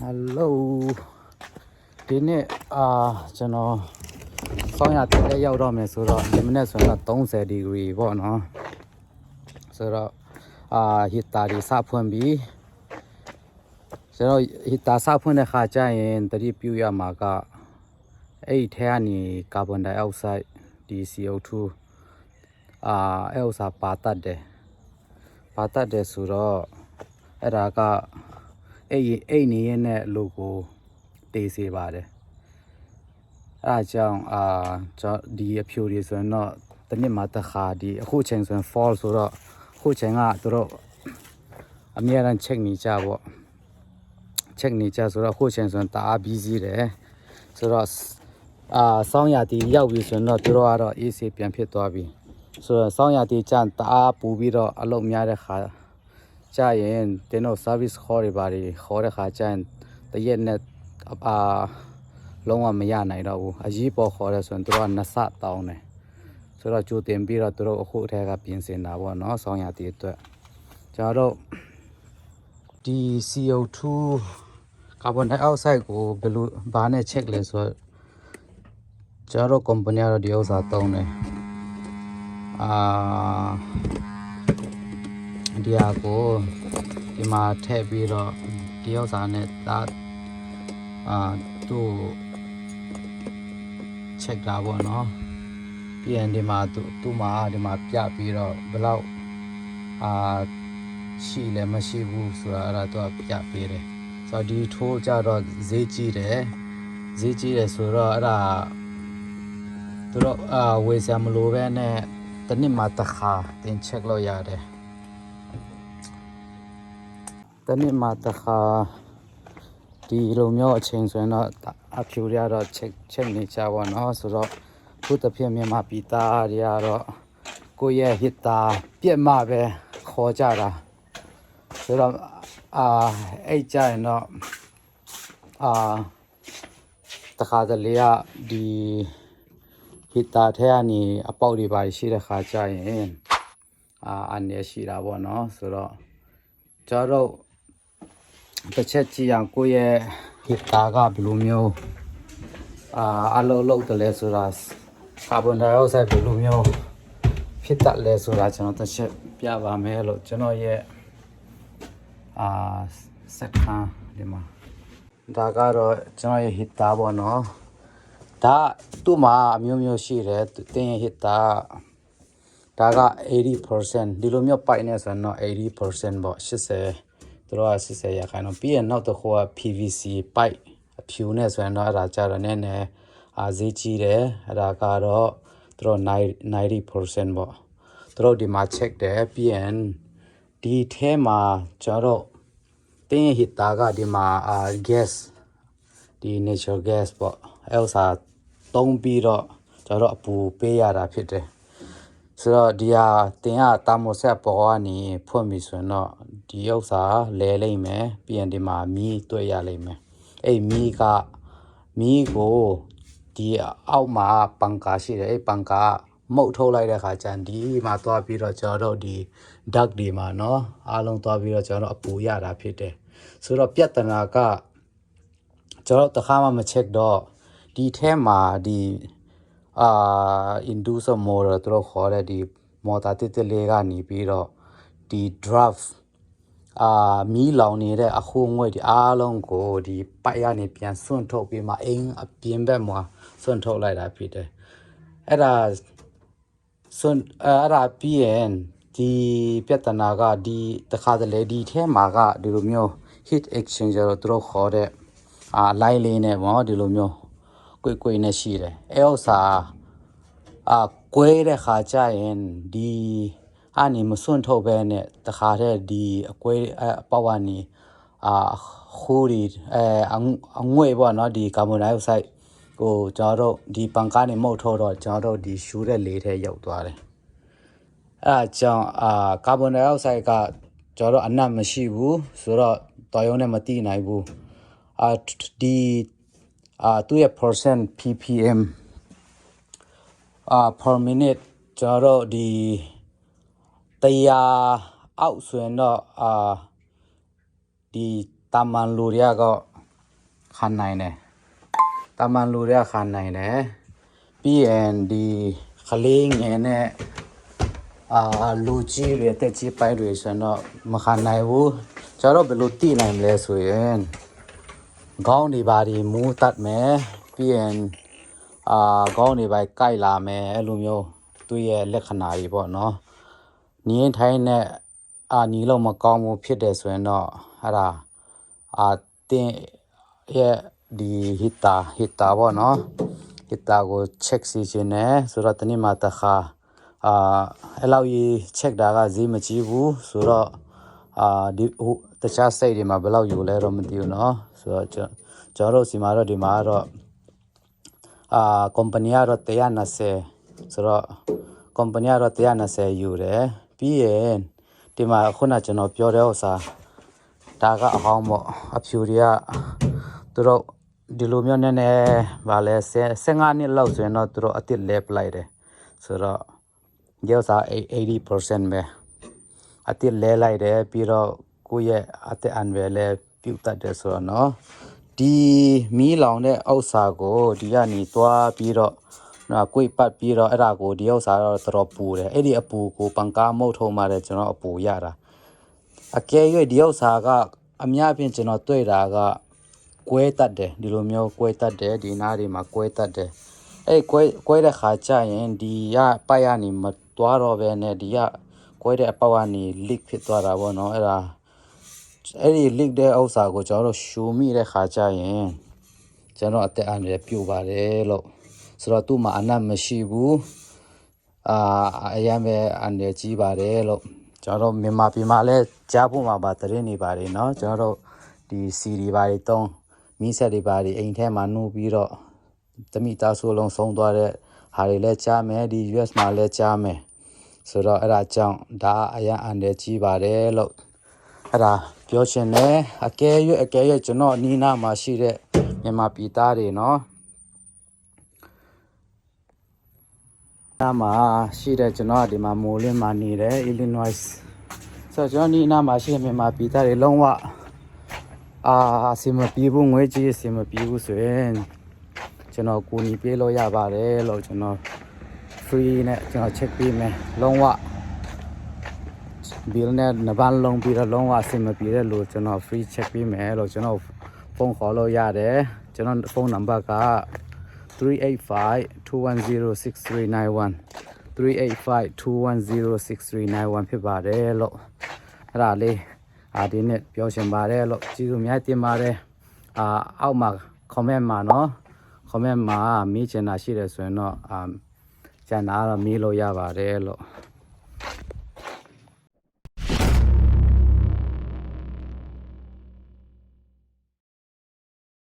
ဟယ်လိုဒီနေ့အာကျွန်တော်ဆောင်းရတဲ့ရောက်တော့မယ်ဆိုတော့ဒီမနေ့ဆိုတော့30ဒီဂရီပေါ့နော်ဆိုတော့အာဟီတာဒီစဖွင့်ပြီးဆိုတော့ဟီတာစဖွင့်တဲ့ခါကျရင်တတိပြုရမှာကအဲ့ဒီထဲကနေကာဗွန်ဒိုင်အောက်ဆိုက်ဒီ CO2 အာအဲ့ဥစားပါတတ်တယ်ပါတတ်တယ်ဆိုတော့အဲ့ဒါက အဲ့ဒီအဲ့နေရတဲ့လူကိုတေးစေပါတယ်အဲအကြောင်းအာကျွန်တော်ဒီအဖြူတွေဆိုရင်တော့တနစ်မှာတစ်ခါဒီအခုချိန်ဆိုရင် fall ဆိုတော့အခုချိန်ကသူတို့အများအား check နေကြပေါ့ check နေကြဆိုတော့အခုချိန်ဆိုရင်တအား busy တယ်ဆိုတော့အာစောင်းရတီရောက်ပြီဆိုရင်တော့သူတို့ကတော့ AC ပြန်ဖြစ်သွားပြီဆိုတော့စောင်းရတီကျန်တအားပူပြီးတော့အလုပ်များတဲ့ခါ ကြာရင်တင်းတို့ service call တွေပါတွေခေါ်တဲ့ခါကျရင်တရက်နဲ့အာလုံးဝမရနိုင်တော့ဘူးအရေးပေါ်ခေါ်ရဲဆိုရင်တို့ကနှစ်ဆတောင်းတယ်ဆိုတော့ကြိုတင်ပြီးတော့တို့အခုအထက်ကပြင်ဆင်တာပေါ့နော်ဆောင်းရတီအတွက်ကျွန်တော်တို့ဒီ CO2 ကာဗွန်ဒိုင်အောက်ဆိုက်ကိုဘယ်လိုဘာနဲ့ check လဲဆိုတော့ကျွန်တော်တို့ company ကတော့ဒီဥစ္စာသုံးတယ်အာ ဒီဟာကိုဒီမှာထည့်ပြီးတော့ဒီဥစ္စာနဲ့ဒါအာသူ့ check တာပေါ့နော်ပြီးရင်ဒီမှာသူသူ့မှာဒီမှာပြပြီးတော့ဘယ်လောက်အာရှိလဲမရှိဘူးဆိုတာအဲ့ဒါသူကပြပေးတယ်ဆိုတော့ဒီထိုးကြတော့ဈေးကြီးတယ်ဈေးကြီးတယ်ဆိုတော့အဲ့ဒါသူတို့အာဝယ်စရာမလိုပဲနဲ့တစ်နှစ်မှာတစ်ခါတင် check လို့ရတယ် တစ်နှစ်မှာတစ်ခါဒီလိုမျိုးအချိန်ဆိုရင်တော့အဖြူတွေကတော့ check check နေကြပါတော့ဆိုတော့ခုတစ်ဖြစ်မြန်မာပြည်သားတွေကတော့ကိုယ့်ရဲ့ဟစ်တာပြက်မှပဲခေါ်ကြတာဆိုတော့အာအဲ့ကြရင်တော့အာတခါတလေကဒီဟစ်တာထဲကနေအပေါက်တွေပါရှိတဲ့ခါကျရင်အာအနေရှိတာပေါ့နော်ဆိုတော့ကျွန်တော် တို့တစ်ချက်ကြည့်အောင်ကိုယ့်ရဲ့ဟစ်တာကဘယ်လိုမျိုးအာအလုံးလုံးတယ်လဲဆိုတာကာဗွန်ဒိုင်အောက်ဆိုက်ဘယ်လိုမျိုးဖြစ်တတ်လဲဆိုတာကျွန်တော်တစ်ချက်ပြပါမယ်လို့ကျွန်တော်ရဲ့အာစက်ခန်းဒီမှာဒါကတော့ကျွန်တော်ရဲ့ဟစ်တာပေါ့နော်ဒါသူ့မှာအမျိုးမျိုးရှိတယ်တင်းရဲ့ဟစ်တာဒါက80%ဒီလိုမျိုးပိုက်နေဆိုတော့80%ပေါ့80 သူတို့က80ရာခိုင်နှုန်းပြီးရင်နောက်တစ်ခုက PVC ပိုက်အဖြူနဲ့ဆိုရင်တော့အဲ့ဒါကြတော့နည်းနည်းအာဈေးကြီးတယ်အဲ့ဒါကတော့သူတို့90%ပေါ့သူတို့ဒီမှာ check တယ်ပြီးရင်ဒီထဲမှာကျွန်တော်တို့တင်းရဲ့ဟစ်တာကဒီမှာအာ gas ဒီ natural gas ပေါ့အဲဥစ္စာတုံးပြီးတော့ကျွန်တော်တို့အပူပေးရတာဖြစ်တယ် ဆိုတော့ဒီဟာတင်ကတာမိုဆက်ပေါ်ကနေဖွင့်ပြီဆိုရင်တော့ဒီဥစ္စာလဲလိမ့်မယ်ပြီးရင်ဒီမှာမီးတွေ့ရလိမ့်မယ်အဲ့မီးကမီးကိုဒီအောက်မှာပန်ကာရှိတယ်အဲ့ပန်ကာမှုတ်ထုတ်လိုက်တဲ့ခါကျန်ဒီမှာသွားပြီးတော့ကျွန်တော်တို့ဒီ duck ဒီမှာเนาะအားလုံးသွားပြီးတော့ကျွန်တော်တို့အပူရတာဖြစ်တယ်ဆိုတော့ပြဿနာက ကျွန်တော်တခါမှမ check တော့ဒီထဲမှာဒီ အာ inducer motor သူတို့ခေါ်တဲ့ဒီ motor တစ်တစ်လေးကနေပြီးတော့ဒီ draft အာမီးလောင်နေတဲ့အခုငွေ့ဒီအားလုံးကိုဒီပိုက်ရနေပြန်စွန့်ထုတ်ပြီးမှအင်းအပြင်ဘက်မှာစွန့်ထုတ်လိုက်တာဖြစ်တယ်အဲ့ဒါစွန့်အဲ့ဒါပြီးရင်ဒီပြဿနာကဒီတခါတလေဒီထဲမှာကဒီလိုမျိုး heat exchanger တို့သူတို့ခေါ်တဲ့အာလိုက်လေးနဲ့ပေါ့ဒီလိုမျိုး ကွေကွေနဲ့ရှိတယ်အဲဥစ္စာအာကွဲတဲ့ခါကျရင်ဒီအနေမစွန့်ထုတ်ပဲနဲ့တခါတည်းဒီအကွဲအပေါ့ကနေအာခိုးဒီအဲအငွေ့ပေါ့နော်ဒီကာဗွန်ဒိုင်အောက်ဆိုက်ကိုကျွန်တော်တို့ဒီပန်ကားနေမှုတ်ထုတ်တော့ကျွန်တော်တို့ဒီရှူတဲ့လေထဲရောက်သွားတယ်အဲအကြောင်းအာကာဗွန်ဒိုင်အောက်ဆိုက်ကကျွန်တော်တို့အနတ်မရှိဘူးဆိုတော့တော်ရုံးနဲ့မတိနိုင်ဘူးအာဒီ အာသူရဲ့ percent ppm အာ per minute ကျွန်တော်တို့ဒီတရားအောက်ဆိုရင်တော့အာဒီတာမန်လူတွေကခံနိုင်တယ်တာမန်လူတွေကခံနိုင်တယ်ပြီးရင်ဒီခလေးငယ်နဲ့အာလူကြီးတွေတက်ကြီးပိုင်းတွေဆိုတော့မခံနိုင်ဘူးကျတော့ဘယ်လိုတည်နိုင်မလဲဆိုရင် ခေါင်းတွေပါဒီမူးတတ်မယ်ပြီးရင်အာခေါင်းတွေပါကြိုက်လာမယ်အဲ့လိုမျိုးသူ့ရဲ့လက္ခဏာတွေပေါ့နော်နင်းထိုင်းနဲ့အာနီလုံးမကောင်းဘူးဖြစ်တယ်ဆိုရင်တော့အဲ့ဒါအာတင်းရဲ့ဒီဟစ်တာဟစ်တာပေါ့နော်ဟစ်တာကို check စီခြင်းနဲ့ဆိုတော့တနေ့မှတစ်ခါအာအဲ့လောက်ကြီး check တာကဈေးမကြီးဘူးဆိုတော့ အာဒီဟိုတခြားစိတ်တွေမှာဘယ်လောက်ယူလဲတော့မသိဘူးเนาะဆိုတော့ကျွန်ကျွန်တော်တို့စီမှာတော့ဒီမှာတော့အာကုမ္ပဏီကတော့120ဆိုတော့ကုမ္ပဏီကတော့120ယူတယ်ပြီးရင်ဒီမှာခုနကျွန်တော်ပြောတဲ့ဥစ္စာဒါကအဟောင်းပေါ့အဖြူတွေကသူတို့ဒီလိုမျိုးနဲ့နဲ့ဗာလဲ15နှစ်လောက်ဆိုရင်တော့သူတို့အစ်စ်လဲပလိုက်တယ်ဆိုတော့ဒီဥစ္စာ80%ပဲ အတိလဲလိုက်တယ်ပြီးတော့ကိုယ့်ရဲ့အတိအန်ဝယ်လဲပြုတ်တတ်တယ်ဆိုတော့နော်ဒီမီးလောင်တဲ့ဥစ္စာကိုဒီကနေသွားပြီးတော့နော်ကိုယ်ပတ်ပြီးတော့အဲ့ဒါကိုဒီဥစ္စာတော့တော်တော်ပူတယ်အဲ့ဒီအပူကိုပန်ကားမုတ်ထုံးမှလည်းကျွန်တော်အပူရတာအကယ်၍ဒီဥစ္စာကအများအပြားကျွန်တော်တွေ့တာကကွဲတတ်တယ်ဒီလိုမျိုးကွဲတတ်တယ်ဒီနားတွေမှာကွဲတတ်တယ်အဲ့ကွဲကွဲတဲ့ခါကျရင်ဒီရပတ်ရနေမသွားတော့ဘဲနဲ့ဒီရ ကွဲတဲ့အပေါက်ကနေ leak ဖြစ်သွားတာပေါ့နော်အဲ့ဒါအဲ့ဒီ leak တဲ့ဥစ္စာကိုကျွန်တော်တို့ရှူမိတဲ့ခါကျရင်ကျွန်တော်အသက်အန္တရာယ်ပြုတ်ပါတယ်လို့ဆိုတော့သူ့မှာအနတ်မရှိဘူးအာအရင်ပဲအန္တရာယ်ကြီးပါတယ်လို့ကျွန်တော်တို့မြန်မာပြည်မှာလည်းကြားဖို့မှာပါသတင်းနေပါတယ်เนาะကျွန်တော်တို့ဒီ CD ဘာတွေတုံးမီးဆက်တွေဘာတွေအိမ်ထဲမှာနှိုးပြီးတော့တမိသားစုလုံးဆုံးသွားတဲ့ဟာတွေလည်းကြားမယ်ဒီ US မှာလည်းကြားမယ် ဆိုတော့အဲ့ဒါကြောင့်ဒါအရန်အန်တယ်ကြီးပါတယ်လို့အဲ့ဒါပြောချင်တယ်အကယ်၍အကယ်၍ကျွန်တော်နီးနားမှာရှိတဲ့မြန်မာပြည်သားတွေနော်နားမှာရှိတဲ့ကျွန်တော်ကဒီမှာမိုးလင်းမှာနေတယ် Illinois ဆိုတော့ကျွန်တော်နီးနားမှာရှိတဲ့မြန်မာပြည်သားတွေလုံးဝအာအစီမပြေဘူးငွေကြီးအစီမပြေဘူးဆိုရင်ကျွန်တော်ကိုညီပြေးလို့ရပါတယ်လို့ကျွန်တော် free နဲ့ကျွန်တော် check ပေးမယ်လုံးဝ bill နဲ့နဘာလုံးပြီးတော့လုံးဝအဆင်မပြေတဲ့လို့ကျွန်တော် free check ပေးမယ်လို့ကျွန်တော်ဖုန်းခေါ်လို့ရတယ်ကျွန်တော်ဖုန်းနံပါတ်က385-210-6391 385-210-6391ဖြစ်ပါတယ်လို့အဲ့ဒါလေးအာဒီနေ့ပြောချင်ပါတယ်လို့ကျေးဇူးများတင်ပါတယ်အာအောက်မှာ comment မှာเนาะ comment မှာမေးချင်တာရှိတယ်ဆိုရင်တော့အာ ကျန်တာကတော့မေးလို့ရပါတယ်လို့